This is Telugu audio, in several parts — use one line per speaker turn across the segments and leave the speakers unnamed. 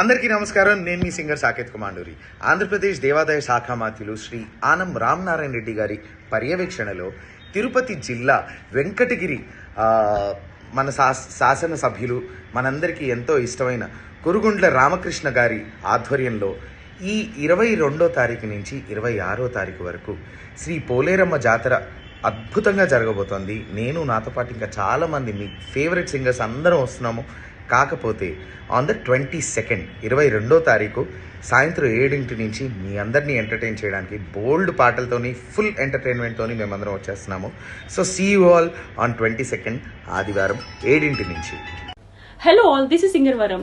అందరికీ నమస్కారం. నేను మీ సింగర్ సాకేత్ కుమాండూరి. ఆంధ్రప్రదేశ్ దేవాదాయ శాఖ మాత్యులు శ్రీ ఆనం రామనారాయణ రెడ్డి గారి పర్యవేక్షణలో తిరుపతి జిల్లా వెంకటగిరి మన శాస శాసనసభ్యులు మనందరికీ ఎంతో ఇష్టమైన కురుగుండ్ల రామకృష్ణ గారి ఆధ్వర్యంలో ఈ ఇరవై రెండో తారీఖు నుంచి ఇరవై ఆరో తారీఖు వరకు శ్రీ పోలేరమ్మ జాతర అద్భుతంగా జరగబోతోంది. నేను నాతో పాటు ఇంకా చాలామంది మీ ఫేవరెట్ సింగర్స్ అందరం వస్తున్నాము. కాకపోతే ఆన్ ద ట్వంటీ సెకండ్ ఇరవై రెండో తారీఖు సాయంత్రం ఏడింటి నుంచి మీ అందరినీ ఎంటర్టైన్ చేయడానికి బోల్డ్ పాటలతోని ఫుల్ ఎంటర్టైన్మెంట్తోని మేమందరం వచ్చేస్తున్నాము. So see you all on twenty second ఆదివారం ఏడింటి నుంచి.
హలో ఆల్ దిస్ ఇస్ సింగర్వరం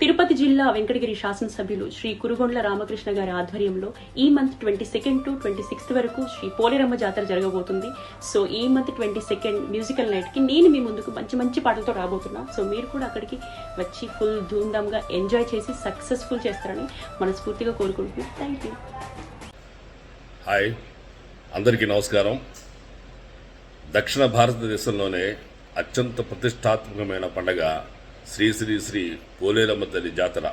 తిరుపతి జిల్లా వెంకటగిరి శాసనసభ్యులు శ్రీ కురుగొండ్ల రామకృష్ణ గారి ఆధ్వర్యంలో ఈ month twenty second to twenty sixth వరకు శ్రీ పోలేరమ్మ జాతర జరగబోతుంది. సో ఈ మంత్ ట్వంటీ సెకండ్ మ్యూజికల్ నైట్కి నేను మీ ముందుకు మంచి మంచి పాటలతో రాబోతున్నా. సో మీరు కూడా అక్కడికి వచ్చి ఫుల్ ధూమ్ధామ్గా ఎంజాయ్ చేసి సక్సెస్ఫుల్ చేస్తారని మనస్ఫూర్తిగా కోరుకుంటున్నాను. Thank you.
హాయ్. అందరికీ నమస్కారం. దక్షిణ భారతదేశంలోనే అత్యంత ప్రతిష్టాత్మకమైన పండగ శ్రీ శ్రీ శ్రీ పోలేరమ్మ తల్లి జాతర.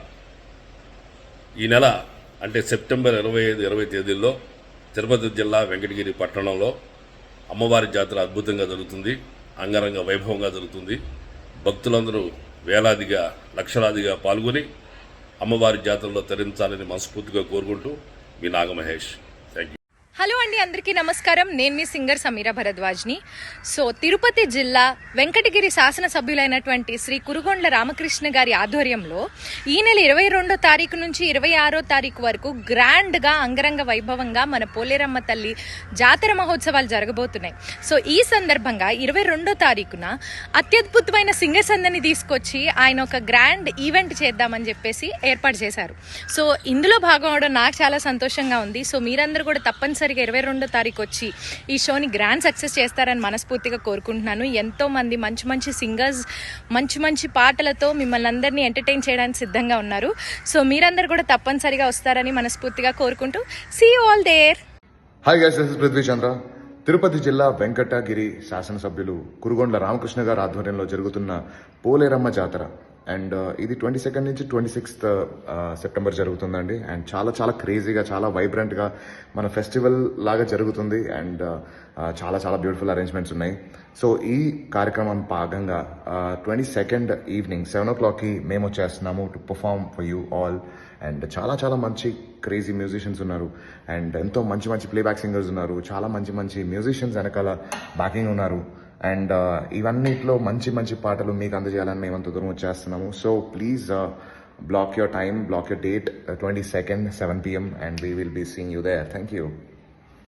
ఈ నెల అంటే సెప్టెంబర్ ఇరవై ఐదు ఇరవై తేదీల్లో తిరుపతి జిల్లా వెంకటగిరి పట్టణంలో అమ్మవారి జాతర అద్భుతంగా జరుగుతుంది. అంగరంగ వైభవంగా జరుగుతుంది. భక్తులందరూ వేలాదిగా లక్షలాదిగా పాల్గొని అమ్మవారి జాతరలో తరించాలని మనస్ఫూర్తిగా కోరుకుంటూ మీ నాగమహేష్.
హలో అండి అందరికీ నమస్కారం. నేను మీ సింగర్ సమీరా భరద్వాజ్ని. సో తిరుపతి జిల్లా వెంకటగిరి శాసనసభ్యులైనటువంటి శ్రీ కురుగొండ్ల రామకృష్ణ గారి ఆధ్వర్యంలో ఈ నెల ఇరవై రెండో తారీఖు నుంచి ఇరవై ఆరో తారీఖు వరకు గ్రాండ్గా అంగరంగ వైభవంగా మన పోలేరమ్మ తల్లి జాతర మహోత్సవాలు జరగబోతున్నాయి. సో ఈ సందర్భంగా ఇరవై రెండో తారీఖున అత్యద్భుతమైన సింగర్స్ అందరినీ తీసుకొచ్చి ఆయన ఒక గ్రాండ్ ఈవెంట్ చేద్దామని చెప్పేసి ఏర్పాటు చేశారు. సో ఇందులో భాగం అవడం నాకు చాలా సంతోషంగా ఉంది. సో మీరందరూ కూడా తప్పనిసరిగా ఇరవై రెండో తారీఖు వచ్చి ఈ షోని గ్రాండ్ సక్సెస్ చేస్తారని మనస్ఫూర్తిగా కోరుకుంటున్నాను. ఎంతో మంది మంచి మంచి సింగర్స్ మంచి మంచి పాటలతో మిమ్మల్ని అందరినీ ఎంటర్టైన్ చేయడానికి సిద్ధంగా ఉన్నారు. సో మీరందరూ కూడా తప్పనిసరిగా వస్తారని మనస్ఫూర్తిగా కోరుకుంటూ see all there
hi guys this is Prithvi Chandra Tirupati జిల్లా వెంకటగిరి శాసనసభ్యులు కురుగొండ్ల రామకృష్ణ గారి ఆధ్వర్యంలో జరుగుతున్న పోలేరమ్మ జాతర. అండ్ uh, ఇది ట్వంటీ సెకండ్ నుంచి ట్వంటీ సిక్స్త్ సెప్టెంబర్ జరుగుతుందండి. అండ్ చాలా చాలా క్రేజీగా చాలా వైబ్రెంట్గా మన ఫెస్టివల్ లాగా జరుగుతుంది. అండ్ uh, uh, చాలా చాలా బ్యూటిఫుల్ అరేంజ్మెంట్స్ ఉన్నాయి. సో ఈ కార్యక్రమం భాగంగా twenty second evening seven o క్లాక్కి మేము వచ్చేస్తున్నాము to perform for you all and చాలా చాలా మంచి క్రేజీ మ్యూజిషియన్స్ ఉన్నారు. అండ్ ఎంతో మంచి మంచి ప్లేబ్యాక్ సింగర్స్ ఉన్నారు. చాలా మంచి మంచి మ్యూజిషియన్స్ వెనకాల బ్యాకింగ్ ఉన్నారు. అండ్ ఇవన్నిట్లో మంచి మంచి పాటలు మీకు అందజేయాలని మేము అంత దూరం వచ్చేస్తున్నాము. So please block your time block your date twenty second seven PM and we will be seeing you there thank you